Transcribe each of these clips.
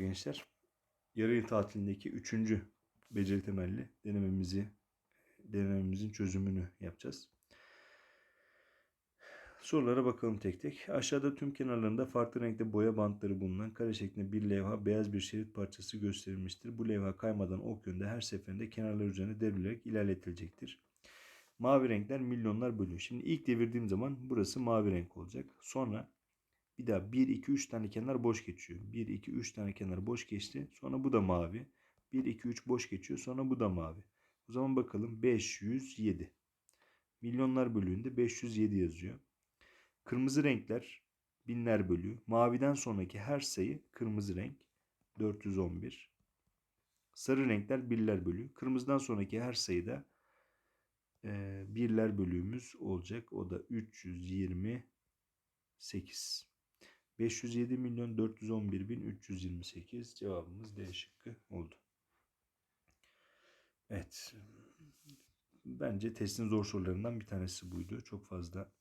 gençler. Yarı yıl tatilindeki üçüncü beceri temelli denememizi denememizin çözümünü yapacağız. Sorulara bakalım tek tek. Aşağıda tüm kenarlarında farklı renkte boya bantları bulunan kare şeklinde bir levha beyaz bir şerit parçası gösterilmiştir. Bu levha kaymadan ok yönde her seferinde kenarlar üzerine devrilerek ilerletilecektir. Mavi renkler milyonlar bölüyor. Şimdi ilk devirdiğim zaman burası mavi renk olacak. Sonra bir daha 1, 2, 3 tane kenar boş geçiyor. 1, 2, 3 tane kenar boş geçti. Sonra bu da mavi. 1, 2, 3 boş geçiyor. Sonra bu da mavi. O zaman bakalım 507. Milyonlar bölüğünde 507 yazıyor. Kırmızı renkler binler bölüğü. Maviden sonraki her sayı kırmızı renk 411. Sarı renkler birler bölüğü. Kırmızıdan sonraki her sayıda e, birler bölüğümüz olacak. O da 328. 507 milyon 411 bin 328 cevabımız D şıkkı oldu. Evet. Bence testin zor sorularından bir tanesi buydu. Çok fazla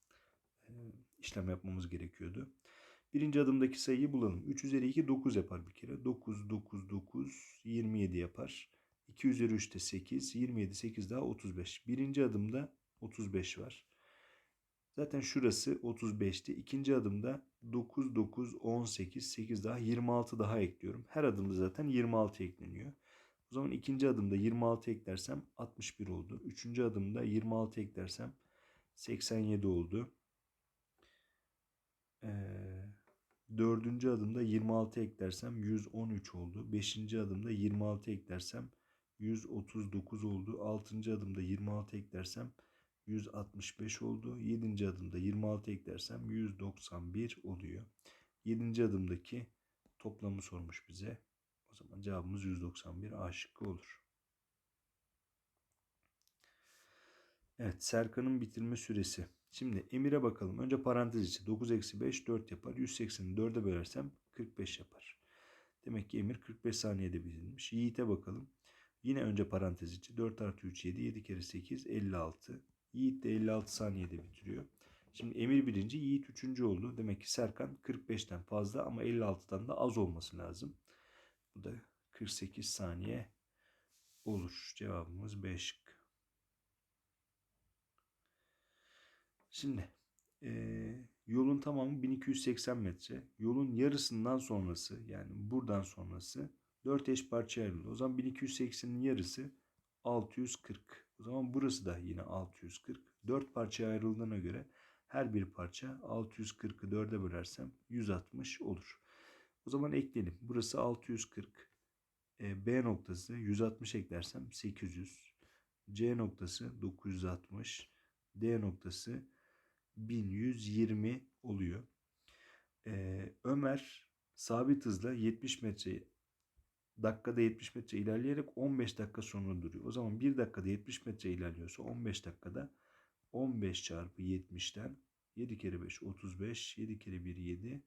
e, işlem yapmamız gerekiyordu. Birinci adımdaki sayıyı bulalım. 3 üzeri 2 9 yapar bir kere. 9, 9, 9, 27 yapar. 2 üzeri 3 de 8, 27, 8 daha 35. Birinci adımda 35 var. Zaten şurası 35'ti. İkinci adımda 9, 9, 18, 8 daha 26 daha ekliyorum. Her adımda zaten 26 ekleniyor. O zaman ikinci adımda 26 eklersem 61 oldu. Üçüncü adımda 26 eklersem 87 oldu. Ee, dördüncü adımda 26 eklersem 113 oldu. Beşinci adımda 26 eklersem 139 oldu. Altıncı adımda 26 eklersem 165 oldu. Yedinci adımda 26 eklersem 191 oluyor. Yedinci adımdaki toplamı sormuş bize. O zaman cevabımız 191 A şıkkı olur. Evet Serkan'ın bitirme süresi. Şimdi Emir'e bakalım. Önce parantez içi 9 eksi 5 4 yapar. 180'i 4'e bölersem 45 yapar. Demek ki Emir 45 saniyede bitirmiş. Yiğit'e bakalım. Yine önce parantez içi 4 artı 3 7 7 kere 8 56. Yiğit de 56 saniyede bitiriyor. Şimdi Emir birinci, Yiğit üçüncü oldu. Demek ki Serkan 45'ten fazla ama 56'dan da az olması lazım. Bu da 48 saniye olur. Cevabımız B. Şimdi e, yolun tamamı 1280 metre. Yolun yarısından sonrası yani buradan sonrası 4 eş parçaya ayrılıyor. O zaman 1280'in yarısı 640. O zaman burası da yine 640. 4 parçaya ayrıldığına göre her bir parça 640'ı 4'e bölersem 160 olur. O zaman ekleyelim. Burası 640. E, B noktası 160 eklersem 800. C noktası 960. D noktası 1120 oluyor. E, Ömer sabit hızla 70 metre dakikada 70 metre ilerleyerek 15 dakika sonra duruyor. O zaman 1 dakikada 70 metre ilerliyorsa 15 dakikada 15 çarpı 70'ten 7 kere 5 35 7 kere 1 7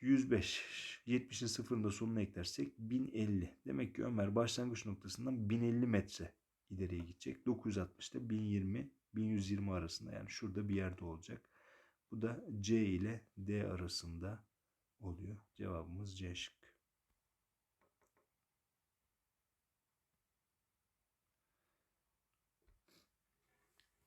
105 70'in sıfırında sonuna eklersek 1050. Demek ki Ömer başlangıç noktasından 1050 metre ileriye gidecek. 960'da 1020 1120 arasında yani şurada bir yerde olacak. Bu da C ile D arasında oluyor. Cevabımız C şık.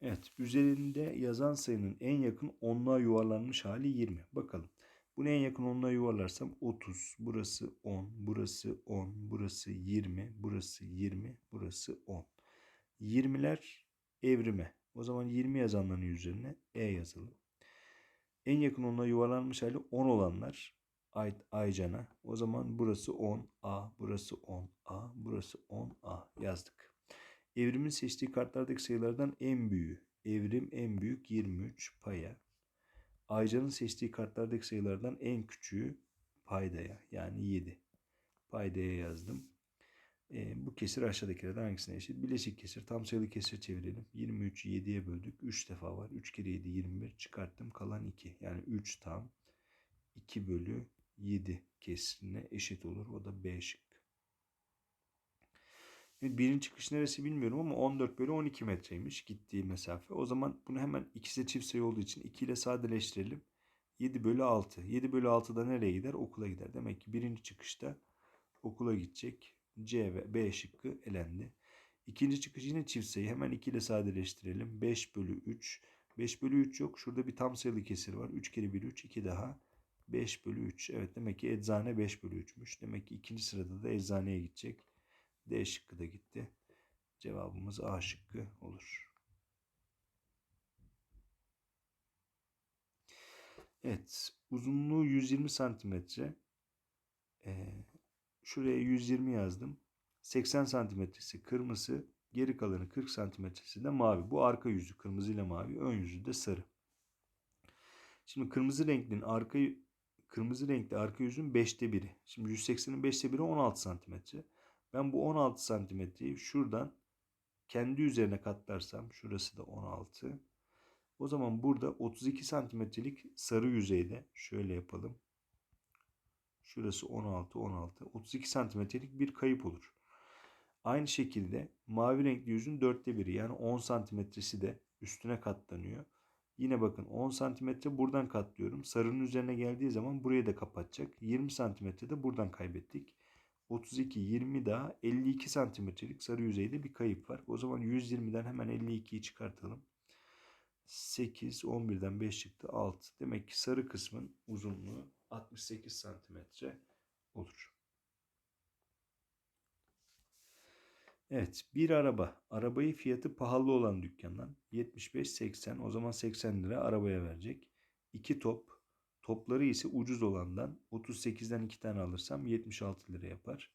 Evet, üzerinde yazan sayının en yakın onluğa yuvarlanmış hali 20. Bakalım. Bunu en yakın onluğa yuvarlarsam 30, burası 10, burası 10, burası 20, burası 20, burası 10. 20'ler evrime. O zaman 20 yazanların üzerine E yazalım. En yakın onluğa yuvarlanmış hali 10 olanlar ait Aycan'a. O zaman burası 10A, burası 10A, burası 10A yazdık. Evrimin seçtiği kartlardaki sayılardan en büyüğü. Evrim en büyük 23 paya. Aycan'ın seçtiği kartlardaki sayılardan en küçüğü paydaya yani 7. Paydaya yazdım. E, bu kesir aşağıdakilerden hangisine eşit? Bileşik kesir tam sayılı kesir çevirelim. 23'ü 7'ye böldük. 3 defa var. 3 kere 7 21 çıkarttım. Kalan 2. Yani 3 tam 2 bölü 7 kesirine eşit olur. O da B şık. Evet, birin çıkış neresi bilmiyorum ama 14 bölü 12 metreymiş gittiği mesafe. O zaman bunu hemen ikisi çift sayı olduğu için 2 ile sadeleştirelim. 7 bölü 6. 7 bölü 6 da nereye gider? Okula gider. Demek ki birinci çıkışta okula gidecek. C ve B şıkkı elendi. İkinci çıkış yine çift sayı. Hemen 2 ile sadeleştirelim. 5 bölü 3. 5 bölü 3 yok. Şurada bir tam sayılı kesir var. 3 kere 1 3. 2 daha. 5 bölü 3. Evet demek ki eczane 5 bölü 3'müş. Demek ki ikinci sırada da eczaneye gidecek. D şıkkı da gitti. Cevabımız A şıkkı olur. Evet. Uzunluğu 120 santimetre. Ee, şuraya 120 yazdım. 80 santimetresi kırmızı. Geri kalanı 40 santimetresi de mavi. Bu arka yüzü kırmızı ile mavi. Ön yüzü de sarı. Şimdi kırmızı renklinin arka kırmızı renkli arka yüzün 5'te biri. Şimdi 180'in 5'te biri 16 santimetre. Ben bu 16 santimetreyi şuradan kendi üzerine katlarsam şurası da 16. O zaman burada 32 santimetrelik sarı yüzeyde şöyle yapalım. Şurası 16, 16. 32 santimetrelik bir kayıp olur. Aynı şekilde mavi renkli yüzün dörtte biri yani 10 santimetresi de üstüne katlanıyor. Yine bakın 10 santimetre buradan katlıyorum. Sarının üzerine geldiği zaman burayı da kapatacak. 20 santimetre de buradan kaybettik. 32, 20 daha 52 santimetrelik sarı yüzeyde bir kayıp var. O zaman 120'den hemen 52'yi çıkartalım. 8, 11'den 5 çıktı 6. Demek ki sarı kısmın uzunluğu 68 santimetre olur. Evet bir araba. Arabayı fiyatı pahalı olan dükkandan 75-80 o zaman 80 lira arabaya verecek. 2 top. Topları ise ucuz olandan 38'den 2 tane alırsam 76 lira yapar.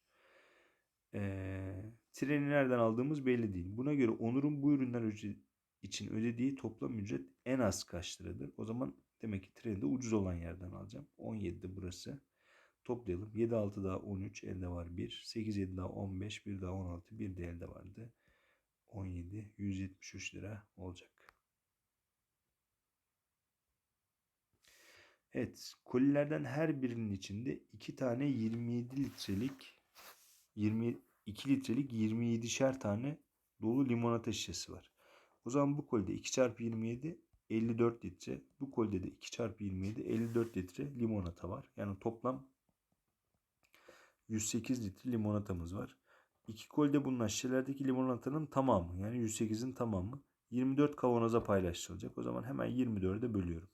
Ee, treni nereden aldığımız belli değil. Buna göre Onur'un bu ürünler için ödediği toplam ücret en az kaç liradır? O zaman demek ki treni de ucuz olan yerden alacağım. 17'de burası. Toplayalım. 7 6 daha 13 elde var 1. 8 7 daha 15 1 daha 16 1 de elde vardı. 17 173 lira olacak. Evet, kolilerden her birinin içinde 2 tane 27 litrelik 22 litrelik 27'şer tane dolu limonata şişesi var. O zaman bu kolide 2 çarpı 27 54 litre. Bu kolide de 2 çarpı 27 54 litre limonata var. Yani toplam 108 litre limonatamız var. İki kolde bulunan şişelerdeki limonatanın tamamı yani 108'in tamamı 24 kavanoza paylaştırılacak. O zaman hemen 24'e bölüyorum.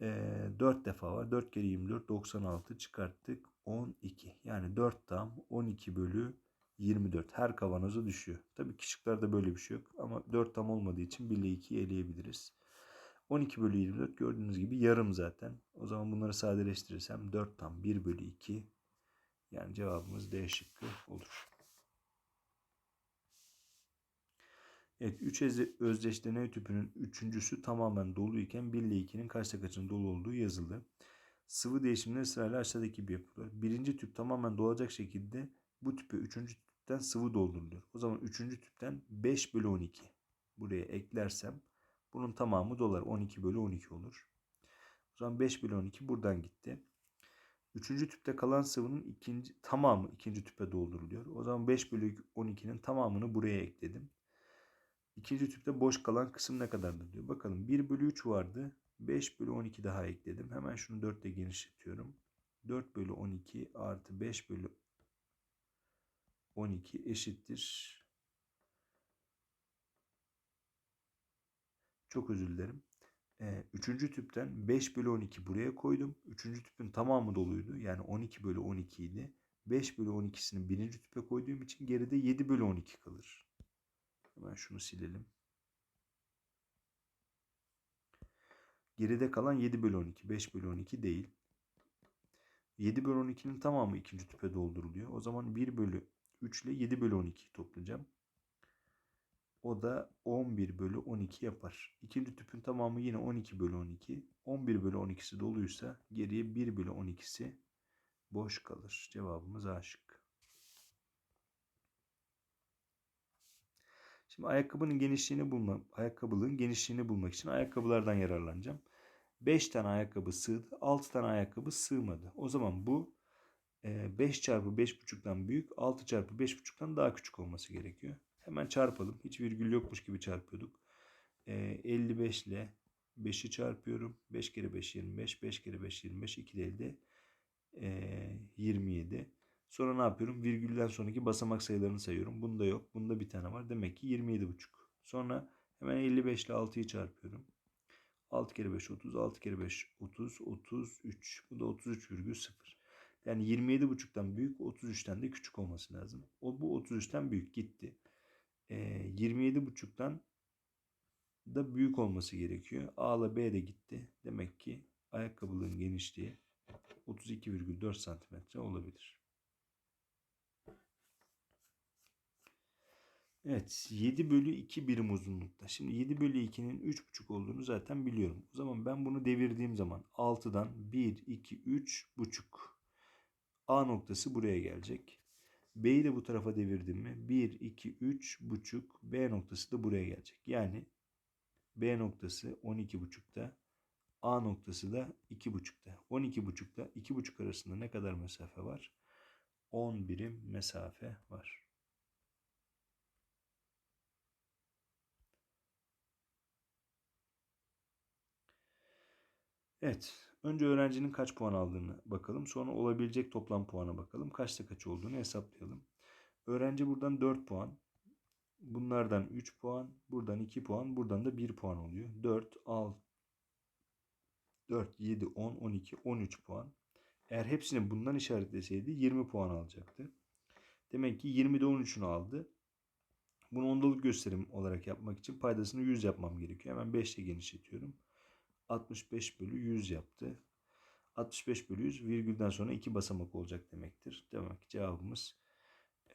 Ee, 4 defa var. 4 kere 24 96 çıkarttık. 12 yani 4 tam 12 bölü 24 her kavanoza düşüyor. Tabii küçüklerde böyle bir şey yok ama 4 tam olmadığı için 1 ile 2'yi eleyebiliriz. 12 bölü 24 gördüğünüz gibi yarım zaten. O zaman bunları sadeleştirirsem 4 tam 1 bölü 2 yani cevabımız D şıkkı olur. Evet 3 özdeş deney tüpünün üçüncüsü tamamen doluyken 1 ile 2'nin kaçta kaçın dolu olduğu yazıldı. Sıvı değişimleri sırayla aşağıdaki gibi yapılıyor. Birinci tüp tamamen dolacak şekilde bu tüpe üçüncü tüpten sıvı dolduruluyor. O zaman üçüncü tüpten 5 bölü 12 buraya eklersem bunun tamamı dolar 12 bölü 12 olur. O zaman 5 bölü 12 buradan gitti. Üçüncü tüpte kalan sıvının ikinci, tamamı ikinci tüpe dolduruluyor. O zaman 5 bölü 12'nin tamamını buraya ekledim. İkinci tüpte boş kalan kısım ne kadardır diyor. Bakalım 1 bölü 3 vardı. 5 bölü 12 daha ekledim. Hemen şunu 4 ile genişletiyorum. 4 bölü 12 artı 5 bölü 12 eşittir. Çok özür dilerim. Ee, üçüncü tüpten 5 bölü 12 buraya koydum. Üçüncü tüpün tamamı doluydu. Yani 12 bölü 12 idi. 5 bölü 12'sini birinci tüpe koyduğum için geride 7 bölü 12 kalır. Hemen şunu silelim. Geride kalan 7 bölü 12. 5 bölü 12 değil. 7 bölü 12'nin tamamı ikinci tüpe dolduruluyor. O zaman 1 bölü 3 ile 7 bölü 12 toplayacağım. O da 11 bölü 12 yapar. İkinci tüpün tamamı yine 12 bölü 12. 11 bölü 12'si doluysa geriye 1 bölü 12'si boş kalır. Cevabımız A şıkkı. Şimdi ayakkabının genişliğini bulmak, ayakkabılığın genişliğini bulmak için ayakkabılardan yararlanacağım. 5 tane ayakkabı sığdı, 6 tane ayakkabı sığmadı. O zaman bu 5 çarpı 5,5'tan büyük, 6 çarpı 5,5'tan daha küçük olması gerekiyor. Hemen çarpalım. Hiç virgül yokmuş gibi çarpıyorduk. E, 55 ile 5'i çarpıyorum. 5 kere 5 25. 5 kere 5 25. 2 de elde eee, 27. Sonra ne yapıyorum? Virgülden sonraki basamak sayılarını sayıyorum. Bunda yok. Bunda bir tane var. Demek ki 27,5. Sonra hemen 55 ile 6'yı çarpıyorum. 6 kere 5 30. 6 kere 5 30. 33. Bu da 33,0. Yani 27,5'tan büyük 33'ten de küçük olması lazım. O bu 33'ten büyük gitti. Ee, 27,5'tan da büyük olması gerekiyor. A ile B de gitti. Demek ki ayakkabılığın genişliği 32,4 santimetre olabilir. Evet 7 bölü 2 birim uzunlukta. Şimdi 7 bölü 2'nin 3,5 olduğunu zaten biliyorum. O zaman ben bunu devirdiğim zaman 6'dan 1, 2, 3 buçuk. A noktası buraya gelecek. B'yi de bu tarafa devirdim mi? 1, 2, 3 buçuk. B noktası da buraya gelecek. Yani B noktası 12,5'ta. A noktası da 2,5'ta. 12,5'ta 2,5 arasında ne kadar mesafe var? 10 birim mesafe var. Evet. Önce öğrencinin kaç puan aldığını bakalım. Sonra olabilecek toplam puana bakalım. Kaçta kaç olduğunu hesaplayalım. Öğrenci buradan 4 puan. Bunlardan 3 puan. Buradan 2 puan. Buradan da 1 puan oluyor. 4, 6, 4, 7, 10, 12, 13 puan. Eğer hepsini bundan işaretleseydi 20 puan alacaktı. Demek ki 20'de 13'ünü aldı. Bunu ondalık gösterim olarak yapmak için paydasını 100 yapmam gerekiyor. Hemen 5 ile genişletiyorum. 65 bölü 100 yaptı. 65 bölü 100 virgülden sonra iki basamak olacak demektir. Demek ki cevabımız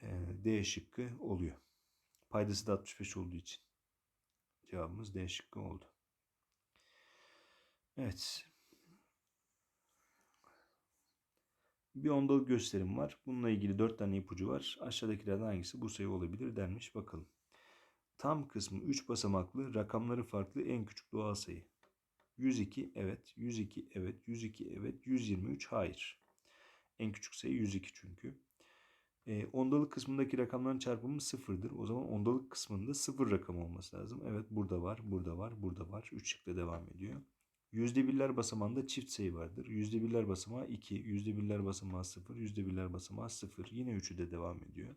e, D şıkkı oluyor. Paydası da 65 olduğu için. Cevabımız D şıkkı oldu. Evet. Bir ondalık gösterim var. Bununla ilgili 4 tane ipucu var. Aşağıdakilerden hangisi bu sayı olabilir denmiş. Bakalım. Tam kısmı 3 basamaklı, rakamları farklı en küçük doğal sayı. 102 evet, 102 evet, 102 evet, 123 hayır. En küçük sayı 102 çünkü. E, ondalık kısmındaki rakamların çarpımı sıfırdır. O zaman ondalık kısmında sıfır rakam olması lazım. Evet burada var, burada var, burada var. 3 şıkla devam ediyor. Yüzde birler basamağında çift sayı vardır. Yüzde birler basamağı 2, yüzde birler basamağı 0, yüzde birler basamağı 0. Yine 3'ü de devam ediyor.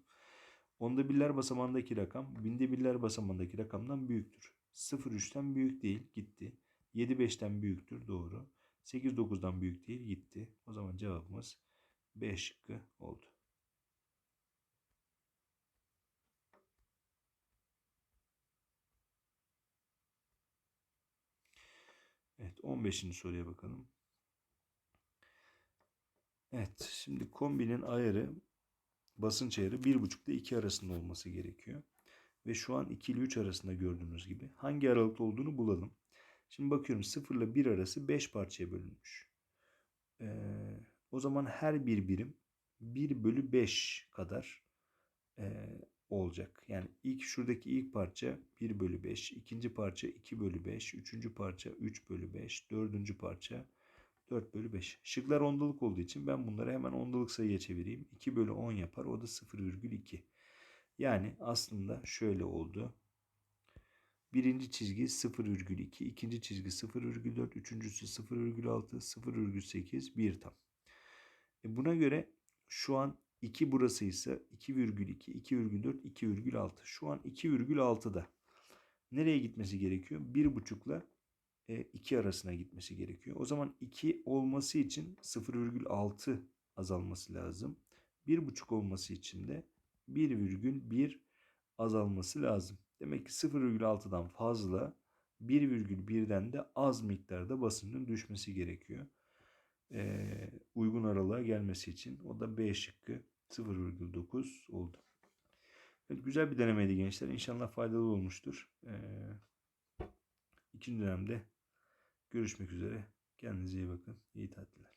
Onda birler basamağındaki rakam binde birler basamağındaki rakamdan büyüktür. 0 3'ten büyük değil gitti. 7 5'ten büyüktür doğru. 8 9'dan büyük değil gitti. O zaman cevabımız B şıkkı oldu. Evet 15. soruya bakalım. Evet şimdi kombinin ayarı basınç ayarı 1.5 ile 2 arasında olması gerekiyor. Ve şu an 2 ile 3 arasında gördüğünüz gibi. Hangi aralıkta olduğunu bulalım. Şimdi bakıyorum 0 ile 1 arası 5 parçaya bölünmüş. Ee, o zaman her bir birim 1 bölü 5 kadar e, olacak. Yani ilk şuradaki ilk parça 1 bölü 5, ikinci parça 2 bölü 5, üçüncü parça 3 bölü 5, dördüncü parça 4 bölü 5. Şıklar ondalık olduğu için ben bunları hemen ondalık sayıya çevireyim. 2 bölü 10 yapar. O da 0,2. Yani aslında şöyle oldu. Birinci çizgi 0,2, ikinci çizgi 0,4, üçüncüsü 0,6, 0,8, 1 tam. E buna göre şu an 2 burası ise 2,2, 2,4, 2,6. Şu an 2,6'da. Nereye gitmesi gerekiyor? 1,5 ile 2 arasına gitmesi gerekiyor. O zaman 2 olması için 0,6 azalması lazım. 1,5 olması için de 1,1 azalması lazım. Demek ki 0,6'dan fazla 1,1'den de az miktarda basıncın düşmesi gerekiyor. Ee, uygun aralığa gelmesi için. O da B şıkkı 0,9 oldu. Evet, güzel bir denemeydi gençler. İnşallah faydalı olmuştur. Ee, ikinci dönemde görüşmek üzere. Kendinize iyi bakın. İyi tatiller.